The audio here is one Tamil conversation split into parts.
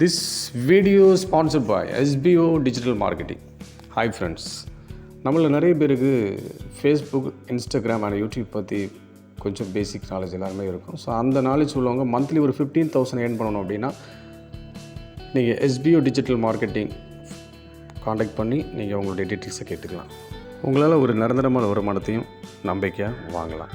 This video sponsored by SPO digital marketing hi friends நம்மள நிறைய பேருக்கு ஃபேஸ்புக் இன்ஸ்டாகிராம் அண்ட் யூடியூப் பற்றி கொஞ்சம் பேசிக் நாலேஜ் எல்லாருமே இருக்கும். ஸோ அந்த நாலேஜ் உள்ளவங்க மந்த்லி ஒரு ஃபிஃப்டீன் தௌசண்ட் ஏர்ன் பண்ணணும் அப்படின்னா நீங்கள் எஸ்பிஓ டிஜிட்டல் மார்க்கெட்டிங் காண்டாக்ட் பண்ணி நீங்கள் உங்களுடைய டீட்டெயில்ஸை கேட்டுக்கலாம். உங்களால் ஒரு நிரந்தரமான வருமானத்தையும் நம்பிக்கையாக வாங்கலாம்.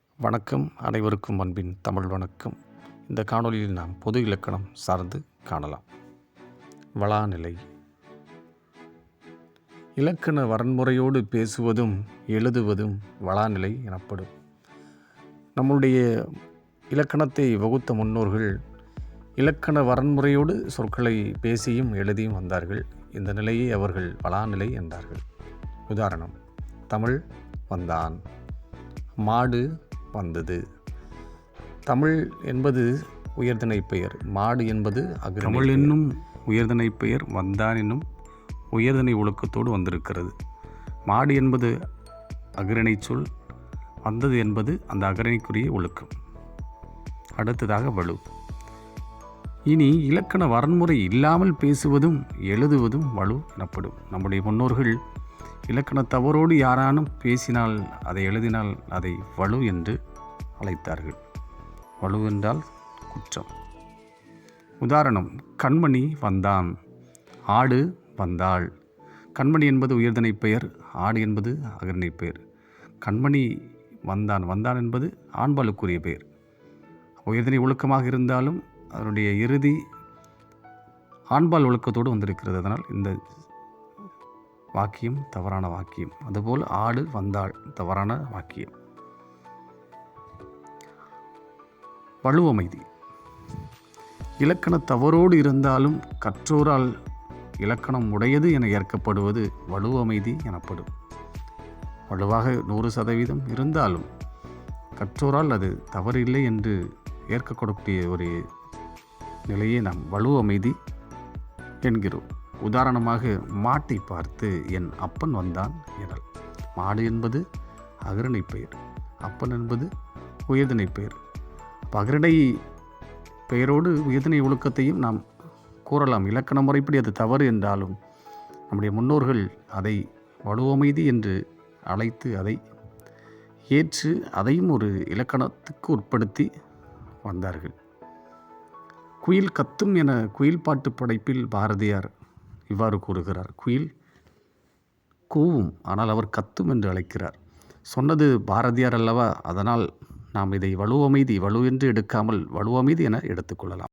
வணக்கம். அனைவருக்கும் அன்பின் தமிழ் வணக்கம். இந்த காணொளியில் நாம் பொது இலக்கணம் சார்ந்து காணலாம். வளாநிலை. இலக்கண வரன்முறையோடு பேசுவதும் எழுதுவதும் வளாநிலை எனப்படும். நம்முடைய இலக்கணத்தை வகுத்த முன்னோர்கள் இலக்கண வரன்முறையோடு சொற்களை பேசியும் எழுதியும் வந்தார்கள். இந்த நிலையை அவர்கள் வளாநிலை என்றார்கள். உதாரணம் தமிழ் வந்தான். மாடு வந்தது. தமிழ் என்பது உயர்திணை பெயர் மாடு என்பது அக்ர தமிழ் என்னும் உயர்திணை பெயர் வந்தான் என்னும் உயர்திணை ஒழுக்கத்தோடு வந்திருக்கிறது. மாடு என்பது அகிரணை சொல் வந்தது என்பது அந்த அகரணைக்குரிய ஒழுக்கம். அடுத்ததாக வலு. இனி இலக்கண வரன்முறை இல்லாமல் பேசுவதும் எழுதுவதும் வலு எனப்படும். நம்முடைய முன்னோர்கள் இலக்கண தவறோடு யாரானும் பேசினால் அதை எழுதினால் அதை வலு என்று அழைத்தார்கள். வலு என்றால் குற்றம். உதாரணம் கண்மணி வந்தான். ஆடு வந்தாள். கண்மணி என்பது உயர்தனை பெயர் ஆடு என்பது அகர்ணை பெயர். கண்மணி வந்தான். வந்தான் என்பது ஆண்பாலுக்குரிய பெயர். உயர்தனை ஒழுக்கமாக இருந்தாலும் அதனுடைய இறுதி ஆண்பால் ஒழுக்கத்தோடு வந்திருக்கிறது. அதனால் இந்த வாக்கியம் தவறான வாக்கியம். அதுபோல் ஆடு வந்தாள் தவறான வாக்கியம். வலுவமைதி. இலக்கண தவறோடு இருந்தாலும் கற்றோரால் இலக்கணம் உடையது என ஏற்கப்படுவது வலுவமைதி எனப்படும். வலுவாக நூறு சதவீதம் இருந்தாலும் கற்றோரால் அது தவறு இல்லை என்று ஏற்கக்கூடிய ஒரு நிலையை நாம் வலுவமைதி என்கிறோம். உதாரணமாக மாட்டை பார்த்து என் அப்பன் வந்தான் எனல். மாடு என்பது அகரணை பெயர். அப்பன் என்பது உயர்திணை பெயர். பகரணை பெயரோடு உயர்திணை ஒழுக்கத்தையும் நாம் கூறலாம். இலக்கண முறைப்படி அது தவறு என்றாலும் நம்முடைய முன்னோர்கள் அதை வலுவமைதி என்று அழைத்து அதை ஏற்று அதையும் ஒரு இலக்கணத்துக்கு உட்படுத்தி வந்தார்கள். குயில் கத்தும் என குயில் பாட்டு படைப்பில் பாரதியார் இவ்வாறு கூறுகிறார். குயில் கூவும் ஆனால் அவர் கத்தும் என்று அழைக்கிறார். சொன்னது பாரதியார் அல்லவா? அதனால் நாம் இதை வலுவமைதி வலு என்று எடுக்காமல் வலுவமைதி என எடுத்துக்கொள்ளலாம்